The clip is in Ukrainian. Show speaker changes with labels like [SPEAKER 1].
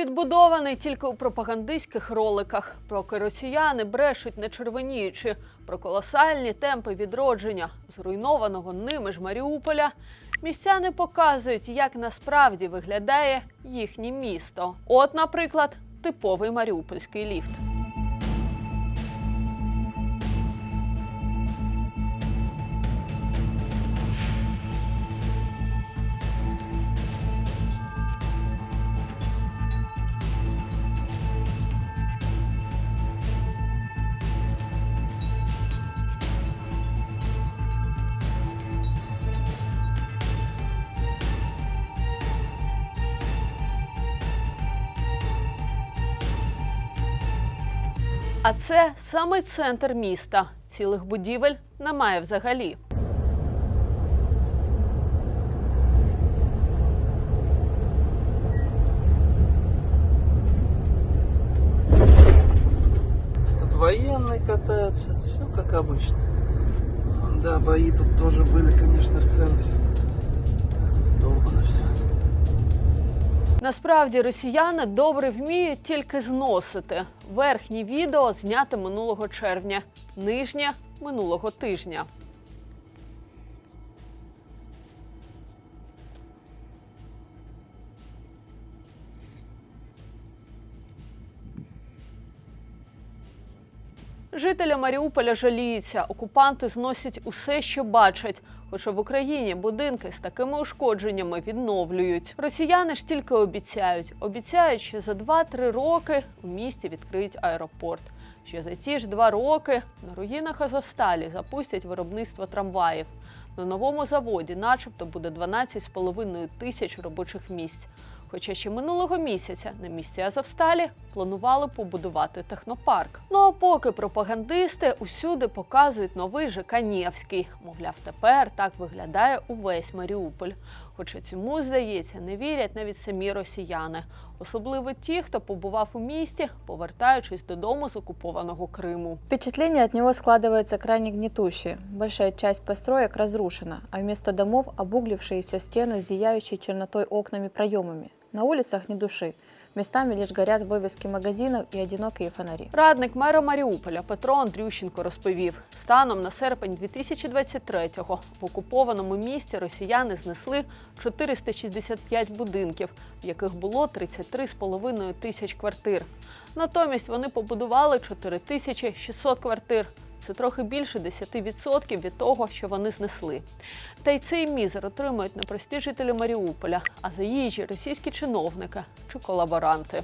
[SPEAKER 1] відбудований тільки у пропагандистських роликах. Проки росіяни брешуть не червоніючи про колосальні темпи відродження зруйнованого ними ж Маріуполя. Містяни показують, як насправді виглядає їхнє місто. От, наприклад, типовий маріупольський ліфт. А це саме центр міста. Цілих будівель немає взагалі.
[SPEAKER 2] Тут военные катаются, все как обычно. Да, бои тут тоже были, конечно, в центре.
[SPEAKER 1] Насправді росіяни добре вміють тільки зносити. Верхнє відео зняте минулого червня, нижнє минулого тижня. Жителі Маріуполя жаліються, окупанти зносять усе, що бачать. Хоча в Україні будинки з такими ушкодженнями відновлюють. Росіяни ж тільки обіцяють. Обіцяють, що за 2-3 роки в місті відкриють аеропорт. Що за ті ж два роки на руїнах Азовсталі запустять виробництво трамваїв. На новому заводі, начебто, буде 12,5 тисяч робочих місць. Хоча ще минулого місяця на місці Азовсталі планували побудувати технопарк. Ну а поки пропагандисти усюди показують новий ЖК Нєвський. Мовляв, тепер так виглядає увесь Маріуполь. Хоча цьому, здається, не вірять навіть самі росіяни, особливо ті, хто побував у місті, повертаючись додому з окупованого Криму.
[SPEAKER 3] Впечатление от него складывается крайне гнетущее. Большая часть построек разрушена, а вместо домов обуглившиеся стены с зияющей чернотой окнами проемами. На улицах ни души. Местами лишь горят вывески магазинов и одинокие фонари.
[SPEAKER 1] Радник мера Маріуполя Петро Андрющенко розповів, станом на серпень 2023-го в окупованому місті росіяни знесли 465 будинків, в яких було 33,5 тисяч квартир. Натомість вони побудували 4600 квартир. Це трохи більше 10% від того, що вони знесли. Та й цей мізер отримують непрості жителі Маріуполя, а за їжі російські чиновники чи колаборанти.